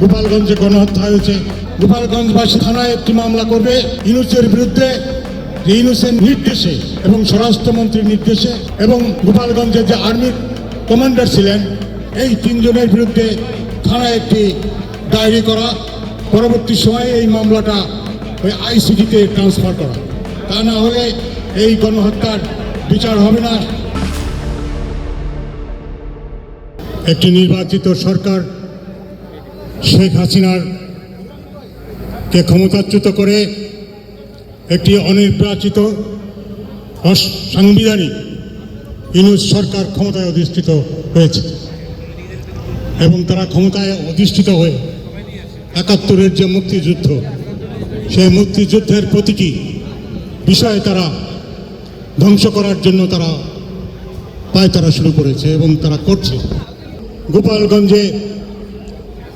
গোপালগঞ্জে গণহত্যা হয়েছে। গোপালগঞ্জবাসী থানায় একটি মামলা করবে ইনুসের বিরুদ্ধে। ইনুসের নির্দেশে এবং স্বরাষ্ট্রমন্ত্রীর নির্দেশে এবং গোপালগঞ্জের যে আর্মির কমান্ডার ছিলেন, এই তিনজনের বিরুদ্ধে থানায় একটি ডায়েরি করা। পরবর্তী সময়ে এই মামলাটা ওই আইসিটিতে ট্রান্সফার করা। তা না হলে এই গণহত্যার বিচার হবে না। একটি নির্বাচিত সরকার শেখ হাসিনার কে ক্ষমতাচ্যুত করে একটি অনির্বাচিত সাংবিধানিক ইনুস সরকার ক্ষমতায় অধিষ্ঠিত হয়েছে এবং তারা ক্ষমতায় অধিষ্ঠিত হয়ে একাত্তরের যে মুক্তিযুদ্ধ, সেই মুক্তিযুদ্ধের প্রতিটি বিষয়ে তারা ধ্বংস করার জন্য তারা পায়তারা শুরু করেছে এবং তারা করছে। গোপালগঞ্জে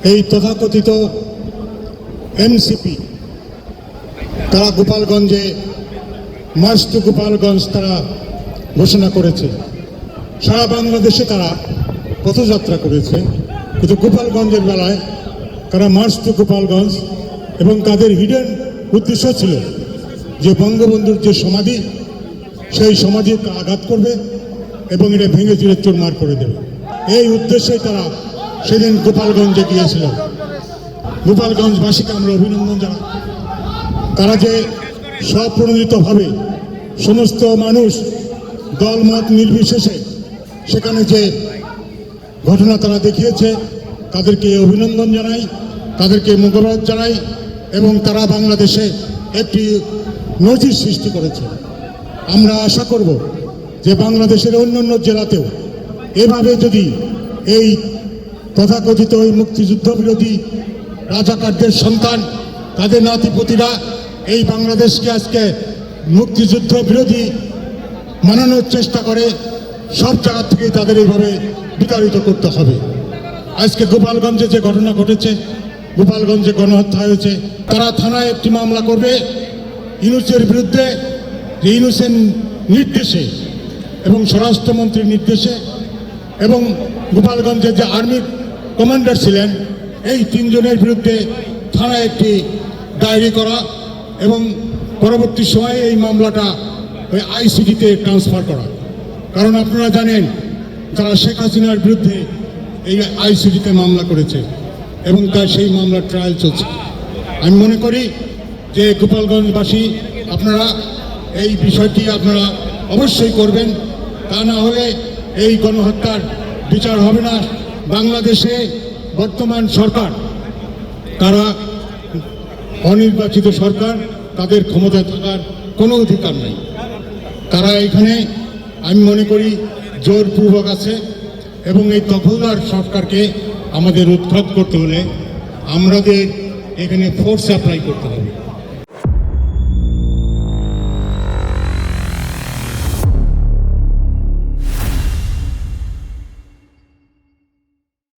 এই তথাকথিত এনসিপি তারা গোপালগঞ্জে মার্চ টু গোপালগঞ্জ তারা ঘোষণা করেছে। সারা বাংলাদেশে তারা পথযাত্রা করেছে। কিন্তু গোপালগঞ্জের বেলায় তারা মার্চ টু গোপালগঞ্জ এবং তাদের হিডেন উদ্দেশ্য ছিল যে বঙ্গবন্ধুর যে সমাধি, সেই সমাধিকে আঘাত করবে এবং এটা ভেঙে চুরে চুরমার করে দেবে। এই উদ্দেশ্যে তারা সেদিন গোপালগঞ্জে গিয়েছিল গোপালগঞ্জবাসীকে আমরা অভিনন্দন জানাই। তারা যে স্বপ্রণোদিতভাবে সমস্ত মানুষ দলমত নির্বিশেষে সেখানে যে ঘটনা তারা দেখিয়েছে, তাদেরকে অভিনন্দন জানাই, তাদেরকে মোকাবাদ জানাই এবং তারা বাংলাদেশে একটি নজির সৃষ্টি করেছে। আমরা আশা করব যে বাংলাদেশের অন্যান্য জেলাতেও এভাবে যদি এই তথাকথিত ওই মুক্তিযুদ্ধ বিরোধী রাজাকারদের সন্তান, তাদের নাতিপতিরা এই বাংলাদেশকে আজকে মুক্তিযুদ্ধ বিরোধী মানানোর চেষ্টা করে, সব জায়গা থেকে তাদের এইভাবে বিতাড়িত করতে হবে। আজকে গোপালগঞ্জে যে ঘটনা ঘটেছে, গোপালগঞ্জে গণহত্যা হয়েছে, তারা থানায় একটি মামলা করবে ইউনুসের বিরুদ্ধে, যে ইউনুসের নির্দেশে এবং স্বরাষ্ট্রমন্ত্রীর নির্দেশে এবং গোপালগঞ্জের যে আর্মির কমান্ডার ছিলেন। এই তিনজনের বিরুদ্ধে থানায় একটি ডায়েরি করা এবং পরবর্তী সময়ে এই মামলাটা ওই আইসিটিতে ট্রান্সফার করা। কারণ আপনারা জানেন তারা শেখ হাসিনার বিরুদ্ধে এই আইসিটিতে মামলা করেছে এবং তার সেই মামলার ট্রায়াল চলছে। আমি মনে করি যে গোপালগঞ্জবাসী, আপনারা এই বিষয়টি আপনারা অবশ্যই করবেন। তা না হলে এই গণহত্যার বিচার হবে না। বাংলাদেশে বর্তমান সরকার, তারা অনির্বাচিত সরকার, তাদের ক্ষমতায় থাকার কোনো অধিকার নেই। তারা এখানে, আমি মনে করি, জোরপূর্বক আছে এবং এই দখলদার সরকারকে আমাদের উৎখাত করতে হলে আমাদের এখানে ফোর্স অ্যাপ্লাই করতে হবে।